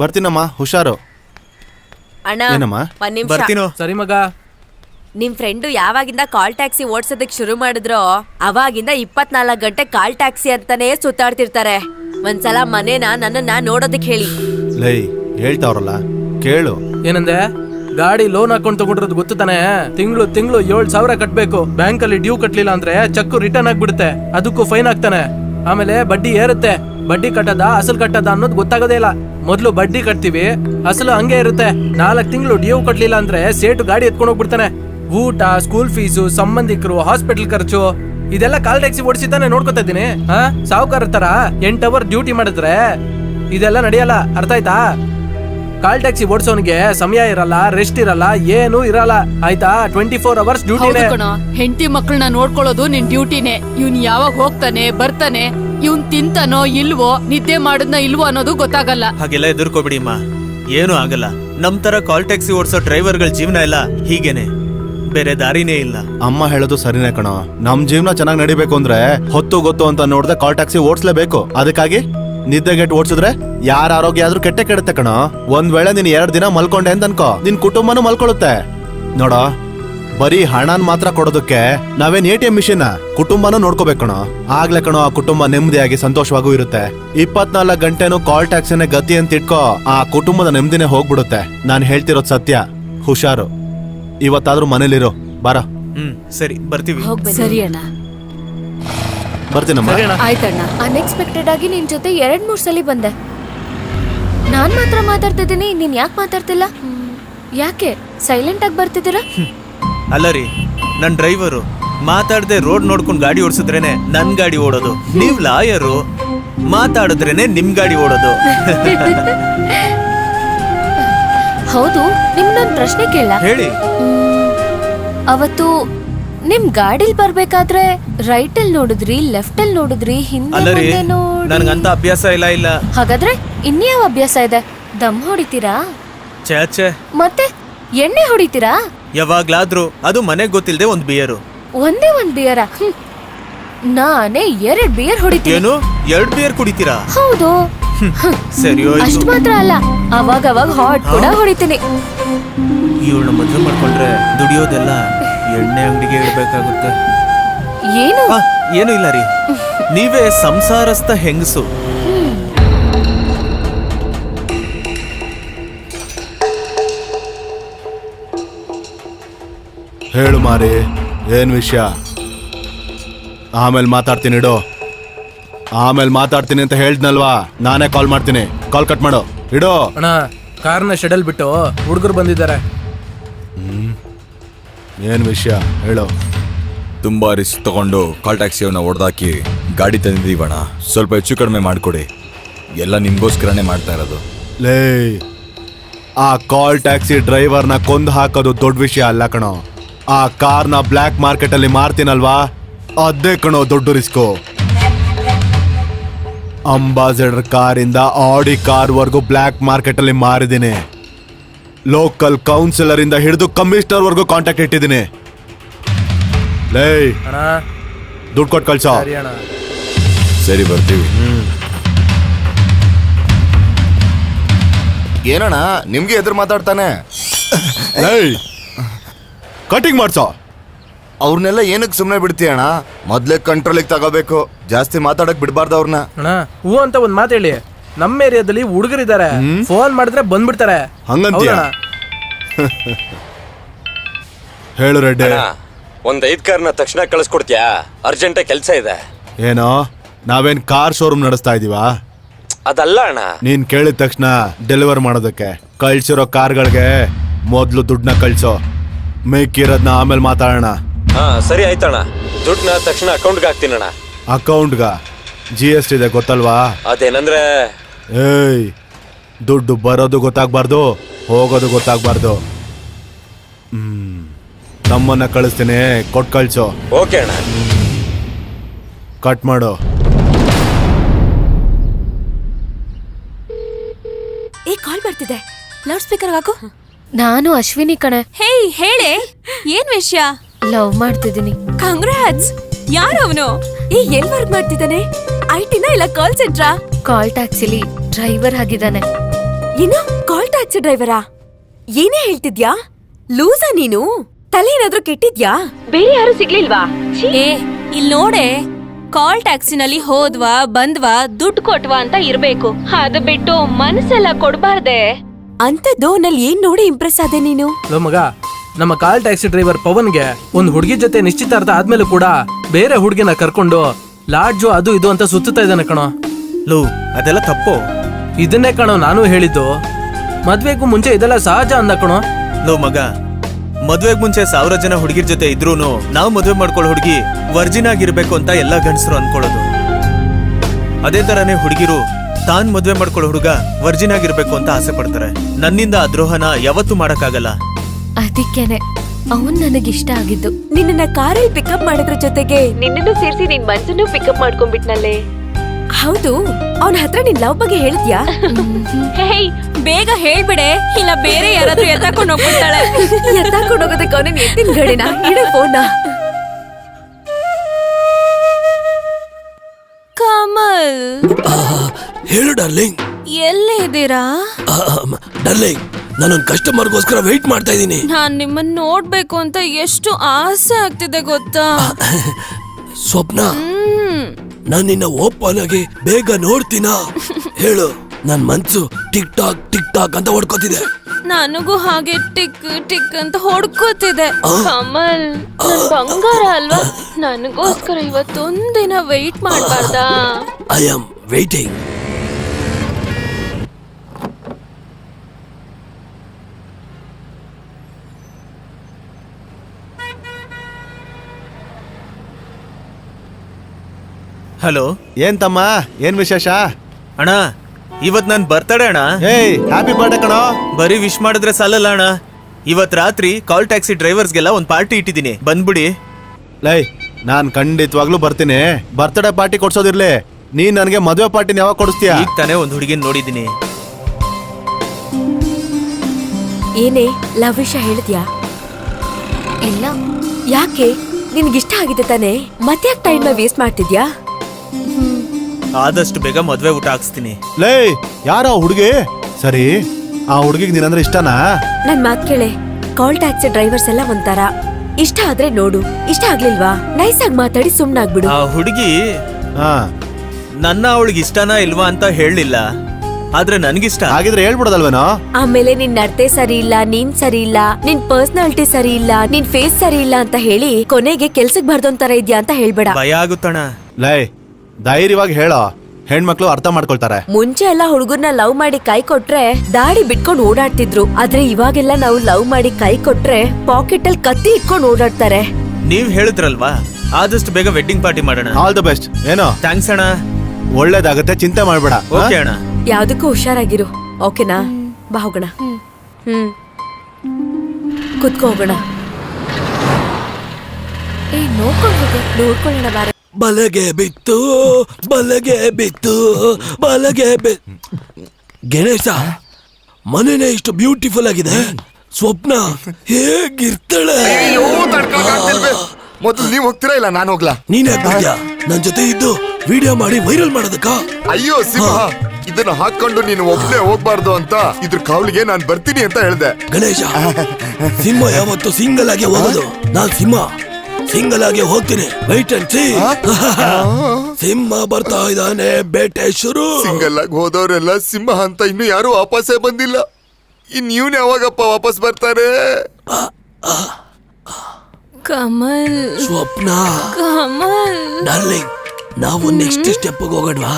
ಬರ್ತೀನಮ್ಮ ಹುಷಾರು. ಅಣ್ಣ ಏನಮ್ಮ? ಒಂದ್ ನಿಮಿಷ. ಬರ್ತೀನೋ? ಸರಿ ಮಗ. ನಿಮ್ ಫ್ರೆಂಡು ಯಾವಾಗಿಂದ ಕಾಲ್ ಟ್ಯಾಕ್ಸಿ ಓಡ್ಸೋದಕ್ ಶುರು ಮಾಡಿದ್ರೋ ಅವಾಗಿಂದ ಇಪ್ಪತ್ನಾಲ್ಕು ಗಂಟೆ ಕಾಲ್ ಟ್ಯಾಕ್ಸಿ ಅಂತಾನೆ ಸುತ್ತಾಡ್ತಿರ್ತಾರೆ. ಒಂದ್ಸಲ ಮನೇನ ನನ್ನನ್ನ ನೋಡೋದಕ್ ಹೇಳಿ. ಲೈ ಹೇಳ್ತಾವ್ರಲ್ಲ ಕೇಳು. ಏನಂದೆ? ಗಾಡಿ ಲೋನ್ ಹಾಕೊಂಡ್ ತಗೊಂಡಿರೋದು ಗೊತ್ತು ತಾನೆ? ತಿಂಗಳು ತಿಂಗಳು ಏಳ್ ಸಾವಿರ ಕಟ್ಬೇಕು. ಬ್ಯಾಂಕ್ ಅಲ್ಲಿ ಡ್ಯೂ ಕಟ್ಲಿಲ್ಲ ಅಂದ್ರೆ ಚೆಕ್ ರಿಟರ್ನ್ ಆಗ್ಬಿಡುತ್ತೆ. ಅದಕ್ಕೂ ಫೈನ್ ಆಗ್ತಾನೆ ಆಮೇಲೆ ಬಡ್ಡಿ ಏರುತ್ತೆ. ಬಡ್ಡಿ ಕಟ್ಟದ ಅಸಲು ಕಟ್ಟದ ಅನ್ನೋದು ಗೊತ್ತಾಗೋದೇ ಇಲ್ಲ. ಮೊದಲು ಬಡ್ಡಿ ಕಟ್ತೀವಿ ಅಸಲು ಹಂಗೆ ಇರುತ್ತೆ. ನಾಲ್ಕು ತಿಂಗಳು ಡ್ಯೂ ಕಟ್ಲಿಲ್ಲ ಅಂದ್ರೆ ಸೇಟು ಗಾಡಿ ಎತ್ಕೊಂಡು ಹೋಗ್ಬಿಡ್ತಾನೆ. ಊಟ ಸ್ಕೂಲ್ ಫೀಸು ಸಂಬಂಧಿಕರು ಹಾಸ್ಪಿಟಲ್ ಖರ್ಚು ಇದೆಲ್ಲ ಕಾಲ್ ಟ್ಯಾಕ್ಸಿ ಓಡಿಸಿದ್ದಾನೆ ನೋಡ್ಕೊತಾ ಇದ್ದೀನಿ. ಹಾ ಸಾವುಕಾರ ತರ ಎಂಟ್ ಅವರ್ ಡ್ಯೂಟಿ ಮಾಡಿದ್ರೆ ಇದೆಲ್ಲ ನಡೆಯಲ್ಲ ಅರ್ಥ ಆಯ್ತಾ? ಕಾಲ್ ಟ್ಯಾಕ್ಸಿ ಓಡಿಸೋನ್ಗೆ ಸಮಯ ಇರಲ್ಲ ರೆಸ್ಟ್ ಇರಲ್ಲ ಏನು ಇರಲ್ಲ. ಆಯ್ತಾ? ಟ್ವೆಂಟಿ ಫೋರ್ ಅವರ್ಸ್ ಡ್ಯೂಟಿ ಹೆಂಡತಿ ಮಕ್ಕಳನ್ನ ನೋಡ್ಕೊಳ್ಳೋದು ನಿನ್ ಡ್ಯೂಟಿನೇ ಇವ್ನ್ ಯಾವಾಗ ಹೋಗ್ತಾನೆ ಬರ್ತಾನೆ? ಇವ್ನ್ ತಿಂತಾನೋ ಇಲ್ವೋ ನಿದ್ದೆ ಮಾಡದ್ನ ಇಲ್ವೋ ಅನ್ನೋದು ಗೊತ್ತಾಗಲ್ಲ. ಹಾಗೆಲ್ಲ ಎದುರ್ಕೋಬಿಡಿ ಅಮ್ಮ. ಏನೂ ಆಗಲ್ಲ. ನಮ್ ತರ ಕಾಲ್ ಟ್ಯಾಕ್ಸಿ ಓಡಿಸೋ ಡ್ರೈವರ್ಗಳ ಜೀವನ ಎಲ್ಲ ಹೀಗೇನೆ. ಬೇರೆ ದಾರಿನೇ ಇಲ್ಲ. ಅಮ್ಮ ಹೇಳೋದು ಸರಿನೇ ಕಣ. ನಮ್ ಜೀವನ ಚೆನ್ನಾಗಿ ನಡಿಬೇಕು ಅಂದ್ರೆ ಹೊತ್ತು ಗೊತ್ತು ಅಂತ ನೋಡ್ದೆ ಕಾಲ್ ಟ್ಯಾಕ್ಸಿ ಓಡಿಸ್ಲೇಬೇಕು. ಅದಕ್ಕಾಗಿ ನಿದ್ದೆಗೆಟ್ ಓಡಿಸಿದ್ರೆ ಯಾರ ಆರೋಗ್ಯ ಆದ್ರೂ ಕೆಟ್ಟ ಕೆಡುತ್ತೆ ಕಣ. ಒಂದ್ ವೇಳೆ ನೀನ್ ಎರಡ್ ದಿನ ಮಲ್ಕೊಂಡೆ ಅಂತ ಅನ್ಕೋ ನಿನ್ ಕುಟುಂಬನೂ ಮಲ್ಕೊಳುತ್ತೆ. ನೋಡೋ ಬರೀ ಹಣನ್ ಮಾತ್ರ ಕೊಡೋದಕ್ಕೆ ನಾವೇನ್ ಎ ಟಿ ಎಂ ಮಿಷಿನ್ ಕುಟುಂಬನೂ ನೋಡ್ಕೋಬೇಕು ಕಣೋ ಆಗ್ಲೇ ಕಣೋ ಆ ಕುಟುಂಬ ನೆಮ್ಮದಿಯಾಗಿ ಸಂತೋಷವಾಗೂ ಇರುತ್ತೆ. ಇಪ್ಪತ್ನಾಲ್ಕು ಗಂಟೆನೂ ಕಾಲ್ ಟ್ಯಾಕ್ಸಿನೇ ಗತಿ ಅಂತ ಇಟ್ಕೋ ಆ ಕುಟುಂಬದ ನೆಮ್ಮದಿನೇ ಹೋಗ್ಬಿಡುತ್ತೆ. ನಾನ್ ಹೇಳ್ತಿರೋದು ಸತ್ಯ. ಹುಷಾರು. ಇವತ್ತಾದ್ರೂ ಮನೇಲಿರೋ. ಬಾರ. ಹ್ಮ್ ಸರಿ ಬರ್ತೀವಿ. ಹೋಗ್ಬನ್ನಿ ಸರಿ ಅಣ್ಣ. ಬರ್ತೀನಮ್ಮ. ಸರಿ ಅಣ್ಣ. ಆಯ್ತಣ್ಣ. ಅನ್ಎಕ್ಸ್ಪೆಕ್ಟೆಡ್ ಆಗಿ ನಿನ್ ಜೊತೆ ಎರಡ್ ಮೂರ್ ಸಲ ಬಂದೆ. ನಾನ್ ಮಾತ್ರ ಮಾತಾಡ್ತಿದ್ದೀನಿ ನೀನ್ ಯಾಕೆ ಮಾತಾಡ್ತಿಲ್ಲ? ಯಾಕೆ? ಸೈಲೆಂಟ್ ಆಗಿ ಬರ್ತಿದ್ದೀರಾ? ಅಲ್ಲ ರೀ ನನ್ನ ಡ್ರೈವರು ಮಾತಾಡದೆ ರೋಡ್ ನೋಡ್ಕೊಂಡು ಗಾಡಿ ಓಡಿಸಿದ್ರೇನೆ ನನ್ ಗಾಡಿ ಓಡೋದು. ನೀವು ಲಾಯರು ಮಾತಾಡಿದ್ರೇನೆ ನಿಮ್ ಗಾಡಿ ಓಡೋದು. ಹೌದು ನಿಮ್ನೊಂದ್ ಪ್ರಶ್ನೆ ಕೇಳ. ಹೇಳಿ. ಅವತ್ತು ನಿಮ್ ಗಾಡಿಲ್ ಬರ್ಬೇಕಾದ್ರೆ ರೈಟ್ ಅಲ್ಲಿ ನೋಡಿದ್ರಿ ಲೆಫ್ಟ್ ಅಲ್ಲಿ ನೋಡಿದ್ರಿ ಹಿಂದೆ ಅಲ್ಲ ರೀ ನನ್ಗಂತ ಅಭ್ಯಾಸ ಇಲ್ಲ ಇಲ್ಲ. ಹಾಗಾದ್ರೆ ಇನ್ಯಾವ ಅಭ್ಯಾಸ ಇದೆ? ದಮ್ ಹೊಡಿತೀರಾ? ಛೇ ಛೇ. ಮತ್ತೆ ಎಣ್ಣೆ ಹೊಡಿತೀರಾ? ಯಾವಾಗ್ಲಾದ್ರೂ ಅದು ಮನೆಗ್ ಗೊತ್ತಿಲ್ಲದೆ ಒಂದ್ ಬಿಯರು ಒಂದೇ ಒಂದ್ ಬಿಯರ ನಾನೇ ಎರಡ್ ಬಿಯರ್ ಹೊಡಿತೀನಿ. ಏನು? ಎರಡ್ ಬಿಯರ್ ಕುಡಿತೀರಾ? ಹೌದು. ಸರಿ ಹೋಯ್ತು. ಅಷ್ಟ್ ಮಾತ್ರ ಅಲ್ಲ ಅವಾಗ ಅವಾಗ ಹಾಟ್ ಕೂಡ ಹೊಡಿತೀನಿ. ಇವಳನ್ನ ಮದ್ವೆ ಮಾಡ್ಕೊಂಡ್ರೆ ದುಡಿಯೋದೆಲ್ಲ ಎಣ್ಣೆ ಅಂಗಡಿಗೆ ಇಡ್ಬೇಕಾಗುತ್ತೆ. ಏನು? ಏನು ಇಲ್ಲ ರೀ. ನೀವೇ ಸಂಸಾರಸ್ಥ ಹೆಂಗಸು. ಹೇಳು ಮಾರಿ ಏನ್ ವಿಷಯ? ಆಮೇಲೆ ಮಾತಾಡ್ತೀನಿ ಇಡು. ಆಮೇಲೆ ಮಾತಾಡ್ತೀನಿ ಅಂತ ಹೇಳ್ದ್ನಲ್ವಾ? ನಾನೇ ಕಾಲ್ ಮಾಡ್ತೀನಿ. ಕಾಲ್ ಕಟ್ ಮಾಡು. ಇಡು. ಅಣ್ಣ ಕಾರ್ನ ಶೆಡಲ್ ಬಿಟ್ಟು ಹುಡುಗರು ಬಂದಿದ್ದಾರೆ. ಏನ್ ವಿಷಯ? ಹೇಳು. ತುಂಬಾ ರಿಸ್ಕ್ ತಗೊಂಡು ಕಾಲ್ ಟ್ಯಾಕ್ಸಿಯವನ್ನ ಹೊಡೆದಾಕಿ ಗಾಡಿ ತಂದಿದ್ದೀವಣ ಸ್ವಲ್ಪ ಹೆಚ್ಚು ಕಡಿಮೆ ಮಾಡಿಕೊಡಿ. ಎಲ್ಲ ನಿಮ್ಗೋಸ್ಕರನೇ ಮಾಡ್ತಾ ಇರೋದು. ಲೇ ಆ ಕಾಲ್ ಟ್ಯಾಕ್ಸಿ ಡ್ರೈವರ್ನ ಕೊಂದು ಹಾಕೋದು ದೊಡ್ಡ ವಿಷಯ ಅಲ್ಲ ಕಣೋ. ಆ ಕಾರ್ನ ಬ್ಲ್ಯಾಕ್ ಮಾರ್ಕೆಟ್ ಅಲ್ಲಿ ಮಾರ್ತೀನಲ್ವಾ? ಅದೇ ಕಣೋ ದೊಡ್ಡ ರಿಸ್ಕು. ಅಂಬಾಸಡರ್ ಕಾರಿಂದ ಆಡಿ ಕಾರ್ವರೆಗೂ ವರ್ಗು ಬ್ಲ್ಯಾಕ್ ಮಾರ್ಕೆಟ್ ಅಲ್ಲಿ ಮಾರಿದ್ದೀನಿ. ಲೋಕಲ್ ಕೌನ್ಸಿಲರ್ ಇಂದ ಹಿಡಿದು ಕಮಿಷನರ್ ವರ್ಗೂ ಕಾಂಟ್ಯಾಕ್ಟ್ ಇಟ್ಟಿದ್ದೀನಿ. ಲೇ ಅಣ್ಣ. ದುಡ್ಡು ಕೊಟ್ಟು ಕಳ್ಸ. ಸರಿ ಅಣ್ಣ. ಸರಿ ಬರ್ತೀವಿ. ಏನಣ್ಣ ನಿಮ್ಗೆ ಎದುರು ಮಾತಾಡ್ತಾನೆ? ಲೇ ಕಟಿಂಗ್ ಮಾಡ್ಸೋ. ಅವ್ರನ್ನೆಲ್ಲ ಏನಕ್ಕೆ ಸುಮ್ಮನೆ ಬಿಡ್ತೀಯ ಅಣ್ಣ? ಮೊದ್ಲೇ ಕಂಟ್ರೋಲಿಗೆ ತಗೋಬೇಕು. ಜಾಸ್ತಿ ಮಾತಾಡಕ್ ಬಿಡಬಾರ್ದು ಅವ್ರನ್ನ. ಅಣ್ಣ ಹೂ ಅಂತ ಒಂದ್ ಮಾತು ಹೇಳಿ. ನಮ್ಮ ಏರಿಯಾದಲ್ಲಿ ಹುಡುಗರಿದ್ದಾರೆ. ಫೋನ್ ಮಾಡಿದ್ರೆ ಬಂದ್ಬಿಡ್ತಾರೆ. ಹಂಗಂತೀಯ? ಹೌದಣ್ಣ? ಹೇಳು ರೆಡ್ಡಿ. ಒಂದ್ ಐದ್ ಕಾರ್ನ ತಕ್ಷಣ ಕಳಿಸ್ಕೊಡ್ತೀಯಾ? ಅರ್ಜೆಂಟ್ ಕೆಲಸ ಇದೆ. ಏನೋ? ನಾವೇನ್ ಕಾರ್ ಶೋರೂಮ್ ನಡೆಸ್ತಾ ಇದೀವಾ? ಅದಲ್ಲ ಅಣ್ಣ. ನೀನ್ ಕೇಳಿದ ತಕ್ಷಣ ಡೆಲಿವರ್ ಮಾಡೋದಕ್ಕೆ. ಕಳ್ಸಿರೋ ಕಾರ್ಗಳಿಗೆ ಮೊದ್ಲು ದುಡ್ಡನ್ನ ಕಳ್ಸೋ. ಮೇಕಿರೋದ್ನ ಆಮೇಲೆ ಮಾತಾಡೋಣ. ಹಾ ಸರಿ ಆಯ್ತಣ್ಣ. ದುಡ್ಡನ್ನ ತಕ್ಷಣ ಅಕೌಂಟ್ಗೆ ಹಾಕ್ತೀನಣ್ಣ. ಅಕೌಂಟ್ಗ? ಜಿ ಎಸ್ ಟಿ ಇದೆ ಗೊತ್ತಲ್ವಾ? ಅದೇನಂದ್ರೆ? ಏಯ್ ದುಡ್ಡು ಬರೋದು ಗೊತ್ತಾಗ್ಬಾರ್ದು ಹೋಗೋದು ಗೊತ್ತಾಗ್ಬಾರ್ದು. ಹ್ಮ್ ತಮ್ಮನ್ನ ಕಳಿಸ್ತೀನಿ ಕೊಟ್ ಕಳ್ಸು. ಓಕೆ ಅಣ್ಣ. ಕಟ್ ಮಾಡು. ಏ ಕಾಲ್ ಬರ್ತಿದೆ. ಲೌಡ್ ಸ್ಪೀಕರ್ ಹಾಕು. ನಾನು ಅಶ್ವಿನಿ ಕಣೆ. ಹೇಯ್ ಹೇಳೆ. ಏನ್ ವಿಷಯ? ಲವ್ ಮಾಡ್ತಿದ್ದೀನಿ. ಕಂಗ್ರಾಟ್ಸ್ ಯಾರು ಅವನು? ಈ ಎಲ್ ವರ್ಕ್ ಮಾಡ್ತಿದ್ದಾನೆ? ಐಟಿನ ಇಲ್ಲ ಕಾಲ್ ಸೆಂಟ್ರಾ ಕಾಲ್ ಟ್ಯಾಕ್ಸಿಲಿ ಡ್ರೈವರ್ ಆಗಿದ್ದಾನೆ. ಏನು ಕಾಲ್ ಟ್ಯಾಕ್ಸಿ ಡ್ರೈವರಾ ಏನೇ ಹೇಳ್ತಿದ್ಯಾ? ಲೂಸಾ ನೀನು? ತಲೆ ಏನಾದ್ರೂ ಕೆಟ್ಟಿದ್ಯಾ? ಬೇರೆ ಯಾರು ಸಿಗ್ಲಿಲ್ವಾ? ಏ ಇಲ್ಲಿ ನೋಡೆ. ಕಾಲ್ ಟ್ಯಾಕ್ಸಿನಲ್ಲಿ ಹೋದ್ವಾ ಬಂದ್ವಾ ದುಡ್ಡು ಕೊಟ್ವಾ ಅಂತ ಇರ್ಬೇಕು. ಅದು ಬಿಟ್ಟು ಮನಸ್ಸೆಲ್ಲ ಕೊಡ್ಬಾರ್ದೆ. ಅಂತದ್ದು ನಲ್ಲಿ ಏನ್ ನೋಡಿ ಇಂಪ್ರೆಸ್ ಆದೆ ನೀನು? ಲೋ ಮಗ ನಮ್ಮ ಕಾಲ್ ಟ್ಯಾಕ್ಸಿ ಡ್ರೈವರ್ ಪವನ್ಗೆ ಒಂದು ಹುಡುಗಿ ಜೊತೆ ನಿಶ್ಚಿತಾರ್ಥ ಆದ್ಮೇಲೆ ಕೂಡ ಬೇರೆ ಹುಡುಗಿನ ಕರ್ಕೊಂಡು ಲಾಡ್ಜು ಅದು ಇದು ಅಂತ ಸುತ್ತುತ್ತಾ ಇದ್ದಾನೆ ಕಣೋ. ಲೋ ಅದೆಲ್ಲ ತಪ್ಪು. ಇದನ್ನೇ ಕಣೋ ನಾನು ಹೇಳಿದ್ದು. ಮದ್ವೆಗೂ ಮುಂಚೆ ಇದೆಲ್ಲ ಸಹಜ ಅಂದ ಕಣೋ. ಲೋ ಮಗ ಮದ್ವೆಗ್ ಮುಂಚೆ ಸಾವಿರ ಜನ ಹುಡುಗಿರ್ ಜೊತೆ ಇದ್ರೂನು ನಾವು ಮದ್ವೆ ಮಾಡ್ಕೊಳ್ಳೋ ಹುಡುಗಿ ವರ್ಜಿನ್ ಆಗಿರ್ಬೇಕು ಅಂತ ಎಲ್ಲ ಗಂಡಸರು ಅನ್ಕೊಳ್ಳೋದು. ಅದೇ ತರನೇ ಹುಡುಗಿರು ತಾನ್ ಮದ್ವೆ ಮಾಡ್ಕೊಳ್ಳೋ ಹುಡುಗ ವರ್ಜಿನ್ ಆಗಿರ್ಬೇಕು ಅಂತ ಆಸೆ ಪಡ್ತಾರೆ. ನನ್ನಿಂದ ಆ ದ್ರೋಹನ ಯಾವತ್ತೂ ಮಾಡಕ್ಕಾಗಲ್ಲ. ಅದಕ್ಕೇನೆ ಅವನ್ ನನಗಿಷ್ಟ ಆಗಿದ್ದು. ನಿನ್ನ ಕಾರಲ್ಲಿ ಪಿಕಪ್ ಮಾಡಿದ್ರ ಜೊತೆಗೆ ನಿನ್ನನ್ನು ಸೇರಿಸಿ ನಿನ್ ಮನ್ಸನ್ನು ಪಿಕಪ್ ಮಾಡ್ಕೊಂಡ್ಬಿಟ್ನಲ್ಲೇ. ಹೌದು ಅವನ ಹತ್ರ ನಿನ್ ಲವ್ ಬಗ್ಗೆ ಹೇಳಿದ್ಯಾ ಹೇಯ್ ಬೇಗ ಹೇಳ್ಬಿಡೆ. ಇಲ್ಲ ಬೇರೆ ಯಾರಾದ್ರೂ ಎತ್ತಾಕೊಂಡು ಹೋಗ್ಬಿಡ್ತಾಳೆ. ಎತ್ತಾಕೊಂಡು ಹೋಗೋದಕ್ಕೆ ಅವನ ಎತ್ತಿನ ಗಡಿನ? ಇಡ ಫೋನ ಕಮಲ್. ಹೇಳು ಡಾರ್ಲಿಂಗ್. ಎಲ್ಲಿ ಇದ್ದೀರಾ ಡಾರ್ಲಿಂಗ್ ನಾನೊಂದು ಕಸ್ಟಮರ್ಗೋಸ್ಕರ ವೆಯ್ಟ್ ಮಾಡ್ತಾ ಇದ್ದೀನಿ. ನಾನು ನಿಮ್ಮನ್ನ ನೋಡ್ಬೇಕು ಅಂತ ಎಷ್ಟು ಆಸೆ ಆಗ್ತಿದೆ ಗೊತ್ತಾ? ಸ್ವಪ್ನ? ನಾನು ನಿನ್ನ ಓಪನ್ ಆಗಿ ಬೇಗ ನೋಡ್ತೀನಾ? ಹೇಳು ನನ್ನ ಮನ್ಸು ಟಿಕ್ ಟಾಕ್ ಟಿಕ್ ಟಾಕ್ ಅಂತ ಹೊಡ್ಕೋತಿದೆ ನನಗೂ ಹಾಗೆ ಟಿಕ್ ಟಿಕ್ ಅಂತ ಹೊಡ್ಕೋತಿದೆ. ಕಮಲ್ ನನ್ ಬಂಗಾರ ಅಲ್ವಾ? ನನಗೋಸ್ಕರ ಇವತ್ತೊಂದಿನ ವೆಯ್ಟ್ ಮಾಡ್ಬಾರ್ದಾ? ಐ ಆಮ್ ವೇಟಿಂಗ್ ಹಲೋ ಏನ್ ತಮ್ಮ? ಏನ್ ವಿಶೇಷ? ಅಣ್ಣ ಇವತ್ ನನ್ ಬರ್ತಡೆ ಅಣ್ಣ. ಏಯ್ ಹ್ಯಾಪಿ ಬರ್ಡೇ ಕಣೋ. ಬರೀ ವಿಶ್ ಮಾಡಿದ್ರೆ ಸಾಲಲ್ಲ ಅಣ್ಣ. ಇವತ್ ರಾತ್ರಿ ಕಾಲ್ ಟ್ಯಾಕ್ಸಿ ಡ್ರೈವರ್ಸ್ಗೆಲ್ಲ ಒಂದ್ ಪಾರ್ಟಿ ಇಟ್ಟಿದ್ದೀನಿ. ಬಂದ್ಬಿಡಿ. ಲೈ ನಾನ್ ಖಂಡಿತವಾಗ್ಲೂ ಬರ್ತೀನಿ. ಬರ್ತ್ಡೇ ಪಾರ್ಟಿ ಕೊಡ್ಸೋದಿರ್ಲಿ. ನೀನ್ ನನಗೆ ಮದುವೆ ಪಾರ್ಟಿನ ಯಾವಾಗ ಕೊಡಿಸ್ತೀಯ? ಈಗ ತಾನೇ ಒಂದ್ ಹುಡುಗಿನ ನೋಡಿದೀನಿ ಏನೇ ಲವ್ ವಿಷಯ ಹೇಳಿದ್ಯಾ ಇಲ್ಲ ಯಾಕೆ? ನಿನ್ಗಿಷ್ಟ ಆಗಿದೆ ತಾನೇ. ಮತ್ತೆ ಟೈಮ್ನ ಟೈಮ್ ವೇಸ್ಟ್ ಮಾಡ್ತಿದ್ಯಾ? ಆದಷ್ಟು ಬೇಗ ಮದ್ವೆ ಊಟ ಹಾಕ್ಸ್ತೀನಿ. ಲೇ ಯಾರ ಹುಡುಗಿ? ಸರಿ ಆ ಹುಡುಗಿಗೆ ನೀನಂದ್ರೆ ಇಷ್ಟನಾ? ನನ್ ಮಾತ್ ಕೇಳೆ ಕಾಲ್ ಟ್ಯಾಕ್ಸಿ ಡ್ರೈವರ್ಸ್ ಎಲ್ಲ ಒಂಥರ. ಇಷ್ಟ ಆದ್ರೆ ನೋಡು ಇಷ್ಟ ಆಗ್ಲಿಲ್ವಾ? ನೈಸ್ ಆಗಿ ಮಾತಾಡಿ ಸುಮ್ನಾಗ್ಬಿಡು. ಆ ಹುಡುಗಿ ಹಾ. ನನ್ನ ಅವಳಿಗೆ ಇಷ್ಟನಾ ಇಲ್ವಾ ಅಂತ ಹೇಳಲಿಲ್ಲ. ಆದ್ರೆ ನನ್ಗಿಷ್ಟ. ಹಾಗಿದ್ರೆ ಹೇಳ್ಬಿಡೋದಲ್ವೇನೋ? ಆಮೇಲೆ ನಿನ್ ನಡತೆ ಸರಿ ಇಲ್ಲ ನೀನ್ ಸರಿ ಇಲ್ಲ ನಿನ್ ಪರ್ಸನಾಲಿಟಿ ಸರಿ ಇಲ್ಲ ನಿನ್ ಫೇಸ್ ಸರಿ ಇಲ್ಲ ಅಂತ ಹೇಳಿ ಕೊನೆಗೆ ಕೆಲ್ಸಕ್ ಬರ್ದೊಂತರ ಇದ್ಯಾ ಅಂತ ಹೇಳ್ಬೇಡ. ಭಯ ಆಗುತ್ತಣ ಲೈ ಧೈರ್ಯವಾಗಿ ಹೇಳೋ. ಹೆಣ್ಮಕ್ಳು ಅರ್ಥ ಮಾಡ್ಕೊಳ್ತಾರೆ. ಮುಂಚೆ ಎಲ್ಲ ಹುಡುಗರ್ನ ಲವ್ ಮಾಡಿ ಕೈ ಕೊಟ್ರೆ ದಾಡಿ ಬಿಟ್ಕೊಂಡು ಓಡಾಡ್ತಿದ್ರು. ಆದ್ರೆ ಇವಾಗೆಲ್ಲ ನಾವು ಲವ್ ಮಾಡಿ ಕೈ ಕೊಟ್ರೆ ಪಾಕೆಟ್ ಅಲ್ಲಿ ಕತ್ತಿ ಇಟ್ಕೊಂಡು ಓಡಾಡ್ತಾರೆ. ನೀವ್ ಹೇಳಿದ್ರಲ್ವಾ? ಆದಷ್ಟು ಬೇಗ ವೆಡ್ಡಿಂಗ್ ಪಾರ್ಟಿ ಮಾಡೋಣ. ಆಲ್ ದ ಬೆಸ್ಟ್ ಏನೋ? ಥ್ಯಾಂಕ್ಸ್ ಅಣ್ಣ. ಒಳ್ಳೇದಾಗತ್ತೆ ಚಿಂತೆ ಮಾಡ್ಬೇಡ? ಓಕೆ ಅಣ್ಣ. ಯಾವ್ದಕ್ಕೂ ಹುಷಾರಾಗಿರು. ಓಕೆನಾ ಬಾ ಹೋಗೋಣ. ಹ್ಮ್. ಕುತ್ಕೋ ಹೋಗೋಣ. ಏ ನೋಡ್ಕೊಂಡು ಹೋಗು. ನೋಡ್ಕೊಳ್ಳೋಣ ಬಾರ. ಬಲಗೆ ಬಿತ್ತು ಬಲಗೆ ಬಿತ್ತು ಬಲಗೆ ಬಿ ಗಣೇಶ ಮನೆನೇ ಇಷ್ಟು ಬ್ಯೂಟಿಫುಲ್ ಆಗಿದೆ. ಸ್ವಪ್ನ ಹೇಗಿರ್ತಾಳೆ? ಮೊದಲು ನೀವ್ ಹೋಗ್ತೀರಾ ಇಲ್ಲ ನಾನು ಹೋಗ್ಲಾ? ನೀನ್ ಯಾಕೆ ನನ್ ಜೊತೆ ಇದ್ದು ವಿಡಿಯೋ ಮಾಡಿ ವೈರಲ್ ಮಾಡೋದಕ್ಕ? ಅಯ್ಯೋ ಸಿಂಹ ಇದನ್ನ ಹಾಕೊಂಡು ನೀನು ಒಬ್ನೇ ಹೋಗ್ಬಾರ್ದು ಅಂತ ಇದ್ರ ಕಾವಲಿಗೆ ನಾನು ಬರ್ತೀನಿ ಅಂತ ಹೇಳ್ದೆ. ಗಣೇಶ ಸಿಂಹ ಯಾವತ್ತು ಸಿಂಗಲ್ ಆಗಿ ಹೋಗೋದು. ನಾನ್ ಸಿಂಹ. ಸಿಂಗಲ್ ಆಗಿ ಹೋಗ್ತೀನಿ ವೈಟ್ ಅಂಡ್ ಸಿ ಸಿಂಹ ಬರ್ತಾ ಇದ್ದಾನೆ. ಬೇಟೆ ಶುರು. ಸಿಂಗಲ್ ಆಗಿ ಹೋದವರೆಲ್ಲ ಸಿಂಹ ಅಂತ ಇನ್ನು ಯಾರು ವಾಪಸ್ಸೇ ಬಂದಿಲ್ಲ. ಇನ್ ಇವ್ನ್ ಯಾವಾಗಪ್ಪ ವಾಪಸ್ ಬರ್ತಾರೆ? ಕಮಲ್. ಸ್ವಪ್ನ. ಕಮಲ್. ಡಾರ್ಲಿಂಗ್ ನಾವು ನೆಕ್ಸ್ಟ್ ಸ್ಟೆಪ್ ಹೋಗೋಣವಾ?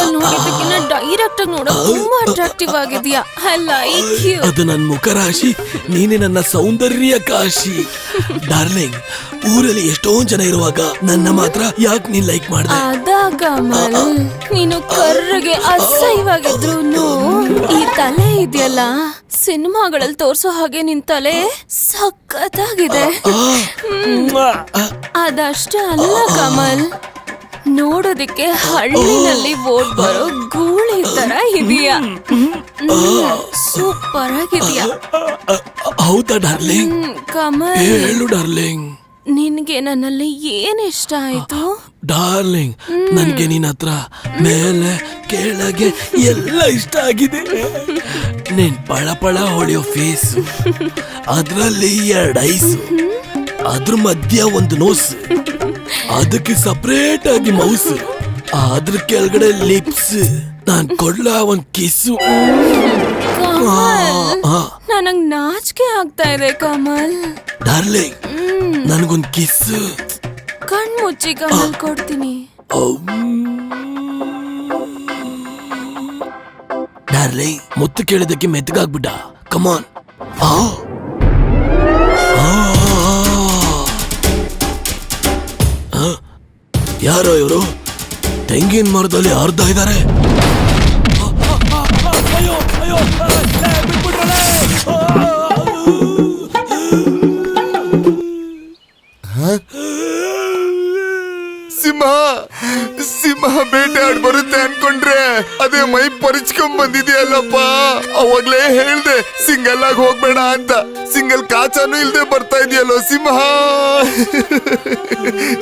ಅಲ್ಲಿ ನೋಡಿದ್ದಕ್ಕಿಂತ ಡೈರೆಕ್ಟ್ ಆಗಿ ನೋಡೋದು ತುಂಬಾ ಅಟ್ರಾಕ್ಟಿವ್ ಆಗಿದ್ಯಾ. ಐ ಲೈಕ್ ಯು ಅದು ನನ್ನ ಮುಖರಾಶಿ ನೀನೆ ನನ್ನ ಸೌಂದರ್ಯ ಕಾಶಿ. ಡಾರ್ಲಿಂಗ್ ಊರಲ್ಲಿ ಎಷ್ಟೊಂದ್ ಜನ ಇರುವಾಗ ನನ್ನ ಮಾತ್ರ ಯಾಕೆ ನೀನ್ ಲೈಕ್ ಮಾಡ್ದೆ? ಅದ ಕಮಲ್ ನೀನು ಕರ್ರಗೆ ಅಸಹ್ಯವಾಗಿದ್ರು ಈ ತಲೆ ಇದೆಯಲ್ಲ? ಸಿನಿಮಾಗಳಲ್ಲಿ ತೋರ್ಸೋ ಹಾಗೆ ನಿನ್ ತಲೆ ಸಖತ್ತಾಗಿದೆ. ಅದಷ್ಟೇ ಅಲ್ಲ ಕಮಲ್. ನೋಡೋದಿಕ್ಕೆ ಹಳ್ಳಿನಲ್ಲಿ ಓಡ್ ಬರೋ ಗೂಳಿ ತರ ಇದೆಯಾ? ಸೂಪರ್ ಆಗಿದೆಯಾ? ಹೌದಾ ಡಾರ್ಲಿಂಗ್? ಕಮಲ್. ಹೇಳು ಡಾರ್ಲಿಂಗ್. ನಿನ್ಗೆ ನನ್ನಲ್ಲಿ ಏನ್ ಇಷ್ಟ ಆಯ್ತು? ಡಾರ್ಲಿಂಗ್ ನನ್ಗೆ ನಿನ್ನ ಹತ್ರ ಮೇಲೆ ಕೆಳಗೆ ಎಲ್ಲ ಇಷ್ಟ ಆಗಿದೆ. ನಿನ್ ಪಳ ಪಳ ಹೊಳೆಯೋ ಫೇಸ್ ಅದ್ರಲ್ಲಿ ಎರಡು ಐಸ್ ಅದ್ರ ಮಧ್ಯ ಒಂದು ನೋಸ್. ಅದಕ್ಕೆ ಸಪರೇಟ್ ಆಗಿ ಮೌಸ್ ಅದ್ರ ಕೆಳಗಡೆ ಲಿಪ್ಸ್ ನಾನ್ ಕೊಡ್ಲ ಒಂದ್ ಕಿಸ್ಸು ನನಗ್ ನಾಚಿಕೆ ಆಗ್ತಾ ಇದೆ ಕಮಲ್ ಡಾರ್ಲಿಂಗ್ ನನ್ಗೊಂದ್ ಕಿಸ್ಸು ಕಣ್ ಮುಚ್ಚಿ ಕಮಲ್ ಕೊಡ್ತೀನಿ ಡಾರ್ಲಿಂಗ್ ಮುತ್ತು ಕೇಳಿದಕ್ಕೆ ಮೆತ್ತಗಾಗ್ಬಿಟ್ಟ ಕಮಾನ್ ಯಾರೋ ಇವರು? ತೆಂಗಿನ ಮರದಲ್ಲಿ ಅರ್ಧ ಇದ್ದಾರೆ ಸಿಂಹ ಸಿಂಹ ಬೇಟೆ ಆಡ್ ಬರುತ್ತೆ ಅನ್ಕೊಂಡ್ರೆ ಅದೇ ಮೈ ಪರಿಚ್ಕೊಂಡ್ ಬಂದಿದೆಯಲ್ಲಪ್ಪ. ಅವಾಗ್ಲೇ ಹೇಳ್ದೆ, ಸಿಂಗಲ್ ಆಗಿ ಹೋಗ್ಬೇಡ ಅಂತ. ಸಿಂಗಲ್ ಕಾಚಾನು ಇಲ್ದೆ ಬರ್ತಾ ಇದೆಯಲ್ಲ ಸಿಂಹ.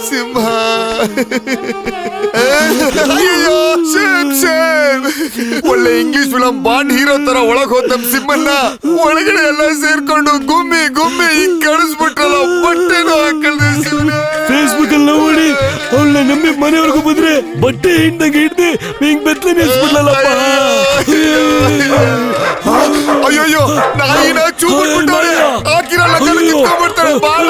ಸಿಂಹ. ಅಯ್ಯಯ್ಯೋ, shame, shame. ಒಳ್ಳೆ ಇಂಗ್ಲಿಷ್ ಫಿಲಂ ಬಾಂಡ್ ಹೀರೋ ತರ ಒಳಗ್ ಹೋದ್ ನಮ್ ಸಿಂಹನ್ನ ಒಳಗಡೆ ಎಲ್ಲ ಸೇರ್ಕೊಂಡು ಗುಮ್ಮಿ ಗುಮ್ಮಿ ಹಿಂಗ್ ಕಳಿಸ್ಬಿಟ್ರಲ್ಲ ಬಟ್ಟೆನೂ ಹಾಕಲ್ದೆ ಶಿವನೇ ಫೇಸ್ಬುಕ್ ಅಲ್ಲಿ ನೋಡಿ ಅವಳ ನಂಬಿ ಮನೆವರೆಗೂ ಬಂದ್ರೆ ಬಟ್ಟೆ ಹಿಂದಂಗೆ ಹಿಡ್ದೆ ಹಿಂಗ್ ಬೆತ್ತಲೆ ನಿಲ್ಸ್ಬಿಡ್ಲಲ್ಲಪ್ಪ ಅಯ್ಯಯ್ಯೋ ನಾಯಿನ ಚೂಬಿಟ್ಬಿಟ್ಟವ್ರೆ ನಾಯಿನ? ಹಾಕಿರಲ್ಲ ಅಯ್ಯೋ. ಕಿತ್ಕೊಂಡ್ಬಿಡ್ತಾರೆ ಬಾಳ